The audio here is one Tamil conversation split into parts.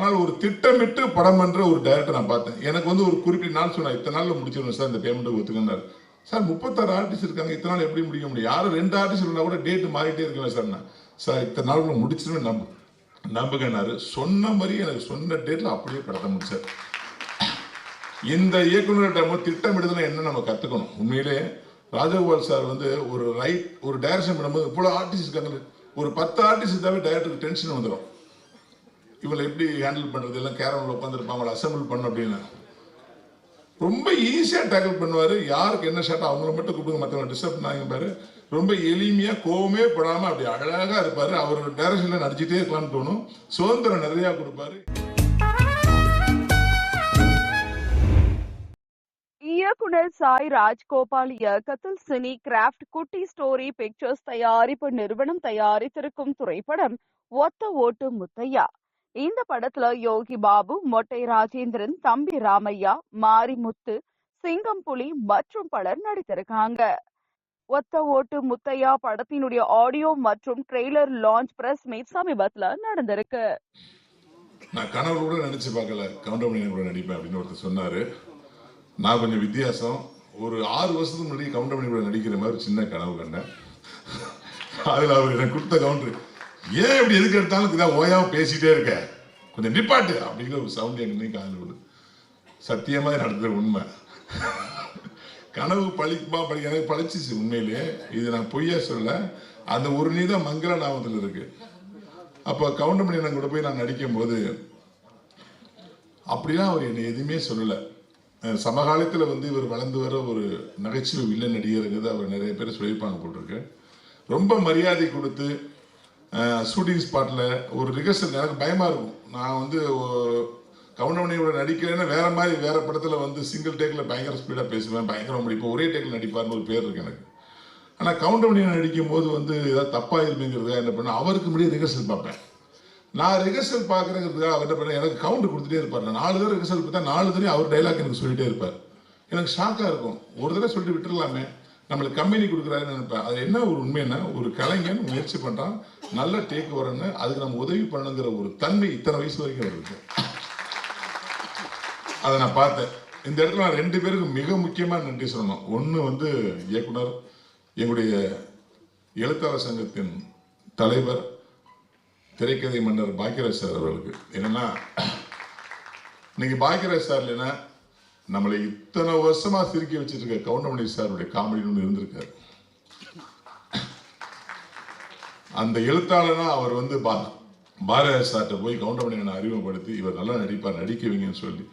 ஆனால் ஒரு திட்டமிட்டு படம் பண்ணுற ஒரு டைரக்டர் நான் பார்த்தேன். எனக்கு வந்து ஒரு குறிப்பிட்ட நாள் சொன்னா இத்தனை நாளில் முடிச்சிடணும் சார் இந்த பேமெண்ட் ஒத்துக்கினார் சார் முப்பத்தாறு ஆர்டிஸ்ட் இருக்காங்க இத்தனை நாள் எப்படி முடிக்க முடியும்? யாரும் ரெண்டு ஆர்டிஸ்ட் இருந்தால் கூட டேட் மாறிட்டே இருக்கவே சார் நான். சார் இத்தனை நாளுக்குள்ள முடிச்சிருவேன் நம்ப நம்புகனாரு சொன்ன மாதிரி எனக்கு சொன்ன டேட்டில் அப்படியே படத்தை முடிச்சார். இந்த இயக்குநர்கிட்ட நம்ம திட்டமிடுதல் என்ன நம்ம கற்றுக்கணும் உண்மையிலே ராஜகோபால் சார் வந்து ஒரு ரைட் ஒரு டைரக்ஷன் பண்ணும்போது இவ்வளோ ஆர்டிஸ்ட் இருக்காங்க ஒரு பத்து ஆர்டிஸ்ட் இருந்தாவே டைரக்டருக்கு டென்ஷன் வந்துடும் இவளை எப்படி ஹேண்டில் பண்றது? எல்லாம் கேரமில் உட்காந்துருப்பாங்க அசம்பிள் பண்ண அப்படின்னு. ரொம்ப ஈஸியாக டேக்கிள் பண்ணுவார். யாருக்கு என்ன ஷாட் அவங்கள மட்டும் கூப்பிடுங்க. மற்றவங்க டிஸ்டர்ப் பண்ணாங்க பாரு. ரொம்ப எளிமையாக கோவமே படாமல் அப்படி அழகாக இருப்பார். அவர் டைரக்ஷனில் நடிச்சிட்டே இருக்கலாம்னு தோணும். சுதந்திரம் நிறையா கொடுப்பாரு. இயக்குனர் சாய் ராஜ்கோபால் இயக்கத்தில் cine craft Kutty story pictures தயாரிப்பு நிறுவனம் தயாரித்திருக்கும் திரைப்படம் ஒத்த ஓட்டு முத்தையா. இந்த படத்துல யோகி பாபு மொட்டை ராஜேந்திரன் தம்பி ராமையா மாரிமுத்து சிங்கம் புலி மற்றும் பலர் நடித்திருக்காங்க. ஒத்த ஓட்டு முத்தையா படத்தினுடைய ஆடியோ மற்றும் ட்ரெய்லர் லான்ச் பிரஸ் மீட் சமீபத்துல நடந்திருக்கு. நான் கனவு கூட நினைச்சு பார்க்கல. கவுண்டமணி கூட நடிப்பேன் அப்படின்னு ஒருத்தர் சொன்னாரு. நான் கொஞ்சம் வித்தியாசம். ஒரு ஆறு வருஷத்துக்கு முன்னாடி கவுண்டமணி கூட நடிக்கிற மாதிரி சின்ன கனவு கண்டேன். அதில் அவர் எனக்கு கொடுத்த கவுண்டர் ஏன் இப்படி எதுக்கு எடுத்தாலும் இதான் ஓயாவும் பேசிட்டே இருக்க? கொஞ்சம் நிப்பாட்டு அப்படிங்கிற ஒரு சவுண்ட் எங்க காதில் விடு சத்தியமாக நடந்தது உண்மை. கனவு பழிக்குமா பழி எனக்கு பழிச்சிச்சு உண்மையிலேயே. இது நான் பொய்யா சொல்ல அந்த ஒரு நீதான் மங்கள நாமத்தில் இருக்கு. அப்போ கவுண்டமணி கூட போய் நான் நடிக்கும் போது அப்படிலாம் அவர் என்னை எதுவுமே சொல்லலை. சமகாலத்தில் வந்து இவர் வளர்ந்து வர ஒரு நகைச்சுவை வில்லன் நடிகருங்கிறது அவர் நிறைய பேர் சொல்லியிருப்பாங்க போட்டிருக்கு ரொம்ப மரியாதை கொடுத்து ஷூட்டிங் ஸ்பாட்டில் ஒரு ரிகர்சல் எனக்கு பயமாக இருக்கும். நான் வந்து கவுண்டமணியோட நடிக்கிறேன்னு வேறு மாதிரி வேறு படத்தில் வந்து சிங்கிள் டேக்கில் பயங்கர ஸ்பீடாக பேசுவேன். பயங்கரம் முடிப்பேன் ஒரே டேக்கில் நடிப்பார்னு ஒரு பேர் இருக்கு எனக்கு. ஆனால் கவுண்டமணியை நடிக்கும் போது வந்து ஏதாவது தப்பாக இருப்பேங்கிறதா என்ன பண்ண அவருக்கு முன்னாடி ரிகர்சல் பார்ப்பேன். நான் ரிகர்சல் பார்க்குறேங்கிறதுக்காக அவர் என்ன பண்ண எனக்கு கவுண்ட் கொடுத்துட்டே இருப்பார். நான் நாலு தடவை ரிகர்சல் பார்த்தா நாலு தடவை அவர் டைலாக் எனக்கு சொல்லிட்டே இருப்பார். எனக்கு ஷாக்காக இருக்கும். ஒரு தடவை சொல்லிட்டு விட்டுறலாமே. நம்மளுக்கு கம்பெனி கொடுக்குறாருன்னு நினைப்பேன். அது என்ன ஒரு உண்மைன்னா ஒரு கலைஞன் முயற்சி பண்ணுறான் நல்ல டேக் வரணும்னு அதுக்கு நம்ம உதவி பண்ணணுங்கிற ஒரு தன்மை இத்தனை வயசு வரைக்கும் இருக்கு அதை நான் பார்த்தேன். இந்த இடத்துல நான் ரெண்டு பேருக்கு மிக முக்கியமாக நன்றி சொல்லணும். ஒன்று வந்து இயக்குனர் எங்களுடைய எழுத்தாளர் சங்கத்தின் தலைவர் திரைக்கதை மன்னர் பாக்கியராஜ் சார் அவர்களுக்கு. என்னன்னா இன்னைக்கு பாக்கியராஜ் சார் இல்லைன்னா நம்மளை இத்தனை வருஷமா சிரிக்க வச்சிருக்க இருக்க கவுண்டமணி சாருடைய காமெடி ஒன்று இருந்திருக்காரு. அந்த எழுத்தாளனா அவர் வந்து பா பாரதியார் சார்கிட்ட போய் கவுண்டமணி நான் அறிமுகப்படுத்தி இவர் நல்லா நடிப்பார் நடிக்க வைங்கன்னு சொல்லி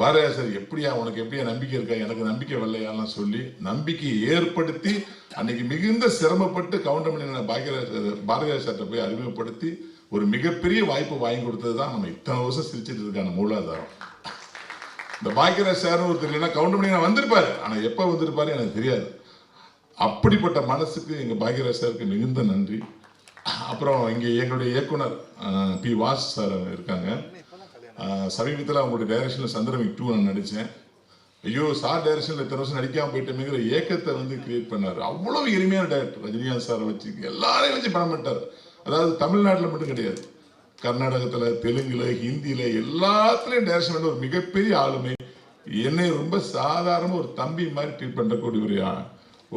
பாரதியார் சார் எப்படியா உனக்கு எப்படியா நம்பிக்கை இருக்கா எனக்கு நம்பிக்கை வரலையாலாம் சொல்லி நம்பிக்கையை ஏற்படுத்தி அன்னைக்கு மிகுந்த சிரமப்பட்டு கவுண்டமணி நான் பாக்கியராஜ் பாரதியார் சார்கிட்ட போய் அறிமுகப்படுத்தி ஒரு மிகப்பெரிய வாய்ப்பு வாங்கி கொடுத்தது தான் நம்ம இத்தனை வருஷம் சிரிச்சிட்டு இருக்கான மூலாதாரம். இந்த பாக்கியராஜ் சார்னு ஒருத்தர் இல்லைன்னா பண்ணி நான் வந்திருப்பாரு. ஆனால் எப்போ வந்திருப்பாரு எனக்கு தெரியாது. அப்படிப்பட்ட மனசுக்கு எங்கள் பாக்கியராஜ் சாருக்கு மிகுந்த நன்றி. அப்புறம் இங்கே எங்களுடைய இயக்குனர் பி வாஸ் சார் இருக்காங்க. சமீபத்தில் அவங்களுடைய டைரக்ஷனில் சந்திரமிக் டூ நான் நடித்தேன் ஐயோ சார் டைரக்ஷனில் இத்தனை வருஷம் நடிக்காமல் போயிட்டேங்கிற ஏக்கத்தை வந்து கிரியேட் பண்ணார். அவ்வளோ எளிமையான டேரக்டர் ரஜினிகாந்த் சாரை வச்சு எல்லாரையும் வச்சு படம் பண்ணிட்டார். அதாவது தமிழ்நாட்டில் மட்டும் கிடையாது. கர்நாடகத்தில் தெலுங்கில் ஹிந்தியில் எல்லாத்துலேயும் டைரக்ஷன் பண்ண ஒரு மிகப்பெரிய ஆளுமை. என்னை ரொம்ப சாதாரண ஒரு தம்பி மாதிரி ட்ரீட் பண்ணக்கூடியவரையா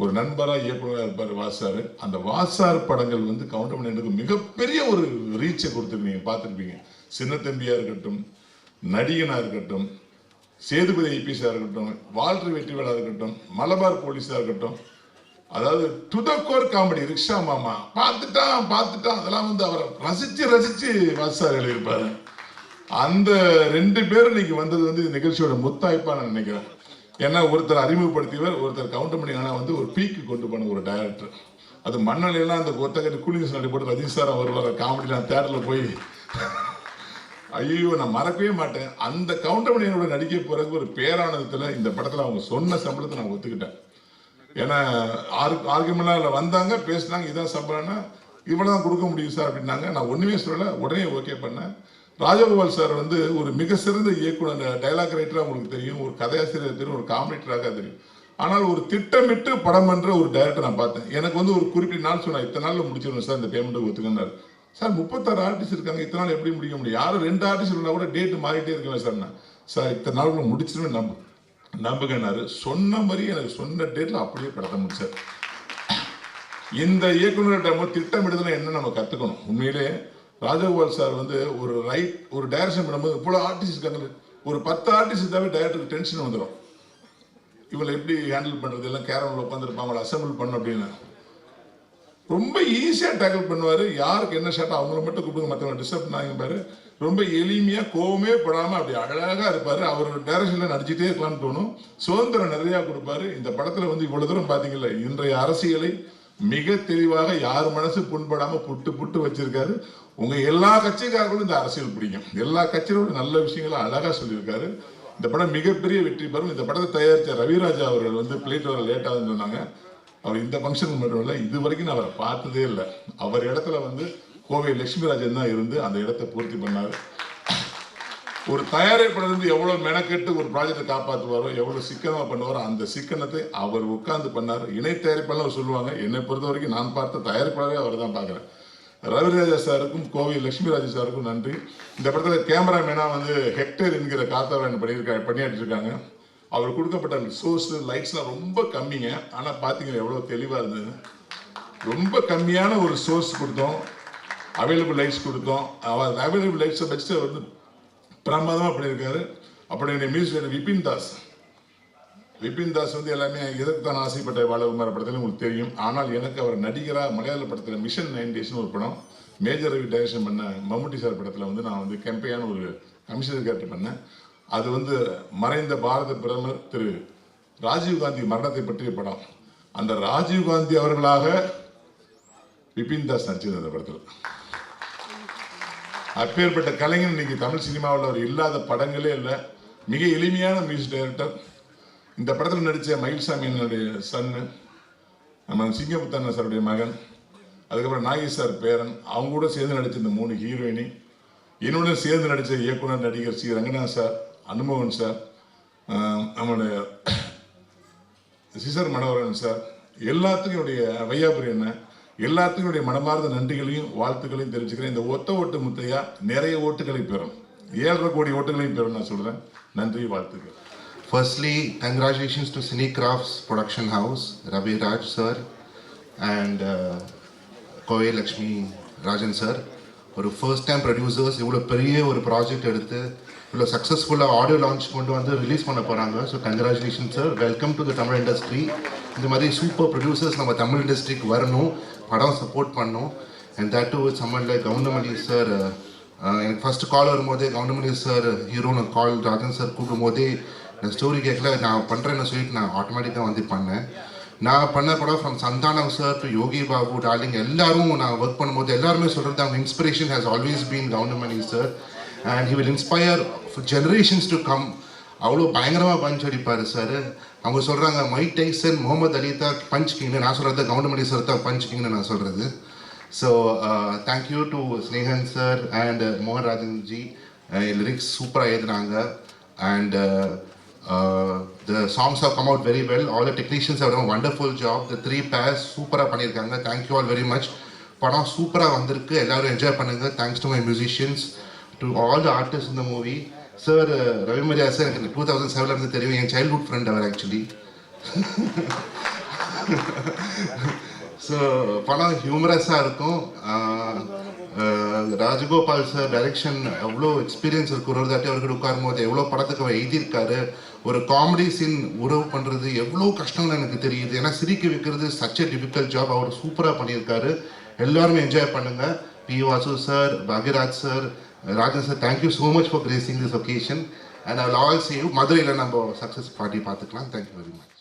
ஒரு ஒரு நண்பராக இயக்குனராக இருப்பார் வாசார். அந்த வாசார் படங்கள் வந்து கவுண்டமணி எனக்கு மிகப்பெரிய ஒரு ரீச்சை கொடுத்துருப்பீங்க பார்த்துருப்பீங்க. சின்ன தம்பியாக இருக்கட்டும் நடிகனாக இருக்கட்டும் சேதுபதி ஐபிஎஸ்ஸாக இருக்கட்டும் வால்டர் வெற்றிவேலாக இருக்கட்டும் மலபார் போலீஸாக இருக்கட்டும் அதாவது துதக்கோர் காமெடி ரிக்ஷா மாமா. பார்த்துட்டான் பார்த்துட்டான். அதெல்லாம் வந்து அவரை ரசிச்சு ரசிச்சு வாசார் எழுதியிருப்பாரு அந்த ரெண்டு பேரும் இன்னைக்கு வந்தது வந்து இந்த நிகழ்ச்சியோட முத்தாய்ப்பா நான் நினைக்கிறேன். ஏன்னா ஒருத்தர் அறிமுகப்படுத்தியவர் ஒருத்தர் கவுண்டர் பண்ணி ஆனால் வந்து ஒரு பீக்கு கொண்டு போன ஒரு டைரக்டர் அது மண்ணிலாம் அந்த ஒத்தகட்டு கூலிங் நடி போட்டு ரஜினி சார் வருவார் காமெடிலாம் தேட்டரில் போய் ஐயோ நான் மறக்கவே மாட்டேன். அந்த கவுண்டமணியனோட நடிக்க போறதுக்கு ஒரு பேரானந்தத்தில் இந்த படத்தில் அவங்க சொன்ன சம்பளத்தை நான் ஒத்துக்கிட்டேன். ஏன்னா ஆர் ஆர்குமெண்ட்லாம் வந்தாங்க பேசினாங்க இதான் சம்பளம்னா இவ்வளோ தான் கொடுக்க முடியும் சார் அப்படின்னாங்க. நான் ஒன்றுமே சொல்லலை உடனே ஓகே பண்ணேன். ராஜகோபால் சார் வந்து ஒரு மிக சிறந்த இயக்குனர் டைலாக் ரைட்டராக உங்களுக்கு தெரியும் ஒரு கதையாசிரியர் தெரியும் ஒரு காமெடிட்டராக தெரியும். ஆனால் ஒரு திட்டமிட்டு படம் பண்ணுற ஒரு டைரக்டர் நான் பார்த்தேன். எனக்கு வந்து ஒரு குறிப்பிட்ட நாள் சொன்னேன் இத்தனை நாளில் முடிச்சிடணும் சார் இந்த பேமெண்ட்டு ஒத்துக்கினார் சார் முப்பத்தாறு ஆர்டிஸ்ட் இருக்காங்க இத்தனை நாள் எப்படி முடிக்க முடியும்? யாரும் ரெண்டு ஆர்டிஸ்ட் இருந்தால் கூட டேட் மாறிட்டே இருக்கல சார் நான். சார் இத்தனை நாளுக்குள்ள முடிச்சிருவேன் நம்ப நம்பகனார். சொன்ன மாதிரி எனக்கு சொன்ன டேட்டில் அப்படியே படத்தை முடிச்சார். இந்த இயக்குநர்கிட்ட நம்ம திட்டமிடுதல என்ன நம்ம கற்றுக்கணும் உண்மையிலே ராஜகோபால் சார் வந்து ஒரு ரைட் ஒரு டைரக்ஷன் பண்ணும்போது இவ்வளோ ஆர்டிஸ்ட் இருக்காங்க ஒரு பத்து ஆர்டிஸ்ட் தவிர டைரக்டருக்கு டென்ஷன் வந்துடும் இவங்களை எப்படி ஹேண்டில் பண்ணுறது எல்லாம் கேரமில் உட்காந்துருப்பாங்க அசம்பிள் பண்ண அப்படின்னு. ரொம்ப ஈஸியாக டேக்கிள் பண்ணுவார். யாருக்கு என்ன ஷாட்டோ அவங்கள மட்டும் கூப்பிடுங்க. மற்றவங்க டிஸ்டர்ப் பண்ணாங்க பாரு. ரொம்ப எளிமையாக கோவமே படாமல் அப்படி அழகாக இருப்பார். அவர் டைரக்ஷனில் நடிச்சுட்டே இருக்கலாம்னு தோணும். சுதந்திரம் நிறையா கொடுப்பாரு. இந்த படத்தில் வந்து இவ்வளோ தூரம் பார்த்தீங்கல்ல இன்றைய அரசியலை மிக தெளிவாக யார் மனசு புண்படாமல் புட்டு புட்டு வச்சிருக்காரு. உங்க எல்லா கட்சிக்காரர்களும் இந்த அரசியல் பிடிக்கும். எல்லா கட்சியோட நல்ல விஷயங்களை அழகாக சொல்லியிருக்காரு. இந்த படம் மிகப்பெரிய வெற்றி பெறும். இந்த படத்தை தயாரித்த ரவிராஜா அவர்கள் வந்து பிளேட் வர ஆகுதுன்னு சொன்னாங்க. அவர் இந்த ஃபங்க்ஷனுக்கு மட்டும் இல்லை இது வரைக்கும் நான் அவரை பார்த்ததே இல்லை. அவர் இடத்துல வந்து கோவை லட்சுமிராஜன் தான் இருந்து அந்த இடத்தை பூர்த்தி பண்ணார். ஒரு தயாரிப்பாளர் வந்து எவ்வளவு மெனக்கெட்டு ஒரு ப்ராஜெக்டை காப்பாற்றுவாரோ எவ்வளவு சிக்கனமா பண்ணுவாரோ அந்த சிக்கனத்தை அவர் உட்கார்ந்து பண்ணார். இணை தயாரிப்பாளர் சொல்லுவாங்க என்னை பொறுத்த வரைக்கும் நான் பார்த்த தயாரிப்பாளரே அவர் தான் பார்க்குறேன். ரவிராஜா சாருக்கும் கோவை லட்சுமிராஜ் சாருக்கும் நன்றி. இந்த படத்தில் கேமராமேனா வந்து ஹெக்டர் என்கிற காத்தவரன் பண்ணியிருக்காங்க பணியாற்றி இருக்காங்க அவர் கொடுக்கப்பட்ட சோர்ஸ் லைட்ஸ்லாம் ரொம்ப கம்மிங்க. ஆனால் பார்த்தீங்கன்னா எவ்வளோ தெளிவாக இருந்தது ரொம்ப கம்மியான ஒரு சோர்ஸ் கொடுத்தோம். அவைலபிள் லைட்ஸ் கொடுத்தோம். அவர் அவைலபிள் லைட்ஸை வச்சு வந்து பிரமாதமாக பண்ணியிருக்காரு. அப்படி என்னுடைய மியூசிக் விபின் தாஸ். விபின் தாஸ் வந்து எல்லாமே எதற்குத்தான் ஆசைப்பட்ட வாழகுமார படத்தில் உங்களுக்கு தெரியும். ஆனால் எனக்கு அவர் நடிகராக மலையாள படத்தில் மிஷன் நைன் டேஸ்னு ஒரு படம் மேஜர் ரவி டைரக்ஷன் பண்ண மம்முட்டி சார் படத்தில் வந்து நான் வந்து கெம்பையான ஒரு கமிஷனர் கேரக்டர் பண்ணேன். அது வந்து மறைந்த பாரத பிரதமர் திரு ராஜீவ்காந்தி மரணத்தை பற்றிய படம். அந்த ராஜீவ்காந்தி அவர்களாக விபின் தாஸ் நடிச்சது அந்த படத்தில். அப்பேற்பட்ட கலைஞர் இன்னைக்கு தமிழ் சினிமாவில் அவர் இல்லாத படங்களே இல்லை. மிக எளிமையான மியூசிக் டைரக்டர். இந்த படத்தில் நடித்த மயில்சாமி என்னுடைய சன்னு நம்ம சிங்கமுத்தண்ண சாருடைய மகன் அதுக்கப்புறம் நாகி சார் பேரன் அவங்க கூட சேர்ந்து நடித்த இந்த மூணு ஹீரோயினி என்னோட சேர்ந்து நடித்த இயக்குனர் நடிகர் ஸ்ரீ ரங்கநாத் சார் அனுமோகன் சார் நம்மளுடைய சிசர் மனோகரன் சார் எல்லாத்துக்கும் என்னுடைய வையாபுரி என்ன எல்லாத்துக்கும் மனமார்ந்த நன்றிகளையும் வாழ்த்துக்களையும் தெரிஞ்சுக்கிறேன் இந்த ஒத்த ஓட்டு முத்தையா நிறைய ஓட்டுகளை பெறும். ஏழரை கோடி ஓட்டுகளையும் பெறும் நான் சொல்றேன். நன்றி வாழ்த்துக்கள். Firstly congratulations to cine crafts production house Ravi Raj sir and Kovai Lakshmi Rajan sir ஒரு ஃபர்ஸ்ட் டைம் ப்ரொடியூசர்ஸ் இவ்வளோ பெரிய ஒரு ப்ராஜெக்ட் எடுத்து இவ்வளோ சக்ஸஸ்ஃபுல்லாக ஆடியோ லான்ச் கொண்டு வந்து ரிலீஸ் பண்ண போகிறாங்க so congratulation sir welcome to the Tamil industry இந்த மாதிரி சூப்பர் ப்ரொடியூசர்ஸ் நம்ம தமிழ் இண்டஸ்ட்ரிக்கு வரணும். படம் சப்போர்ட் பண்ணோம். And that too someone like Goundamani sir எனக்கு ஃபர்ஸ்ட் கால் வரும்போதே கவுண்டமணி சார் ஹீரோன்னு கால் ராஜன் சார் கூப்பிடும்போதே நான் ஸ்டோரி கேட்கல நான் பண்ணுறேன்னு சொல்லிட்டு நான் ஆட்டோமேட்டிக்காக வந்து பண்ணேன். நான் பண்ண படம் from Santhanam sir to Yogi Babu darling எல்லாரும் நான் ஒர்க் பண்ணும்போது எல்லாருமே சொல்கிறது அவங்க inspiration has always been Goundamani sir and he will inspire generations to come அவ்வளோ பயங்கரமாக பஞ்ச் அடிப்பார் சார் அவங்க சொல்கிறாங்க மைக் டைசன் முகமது அலிதா தான் பஞ்ச் கிங்னு நான் சொல்கிறது கவுண்டமணி சார் தான் பஞ்ச் கிங்னு நான் சொல்கிறது so thank you to Snehan sir and மோகன் ராஜன் ஜி லிரிக்ஸ் சூப்பராக எழுதுனாங்க. And the songs have come out very well all the technicians have done job the three purse சூப்பராக பண்ணியிருக்காங்க. தேங்க்யூ ஆல் வெரி மச் படம் சூப்பராக வந்திருக்கு. எல்லோரும் என்ஜாய் பண்ணுங்க. Thanks to my musicians to all the artist இந்த மூவி சார் ரவிமரியா சார் எனக்கு டூ தௌசண்ட் செவன்லேருந்து தெரியும். என் சைல்ட்ஹுட் ஃப்ரெண்ட் அவர் ஆக்சுவலி ஸோ படம் ஹியூமரஸாக இருக்கும். ராஜகோபால் சார் டைரக்ஷன் எவ்வளோ எக்ஸ்பீரியன்ஸ் இருக்கு. ஒரு தாட்டி அவர்கிட்ட உட்காரும் போது எவ்வளோ படத்துக்கு அவர் எழுதியிருக்காரு. ஒரு காமெடி சீன் உறவு பண்ணுறது எவ்வளோ கஷ்டம்னு எனக்கு தெரியுது. ஏன்னா சிரிக்க வைக்கிறது சச் எ டிஃபிகல்ட் ஜாப் அவர் சூப்பராக பண்ணியிருக்காரு. எல்லாருமே என்ஜாய் பண்ணுங்கள் P Vasu sir Bhagyaraj sir Rajan sir thank you so much for gracing this occasion and I all save மதுரையில் நம்ம சக்ஸஸ் பார்ட்டி பார்த்துக்கலாம். Thank you very much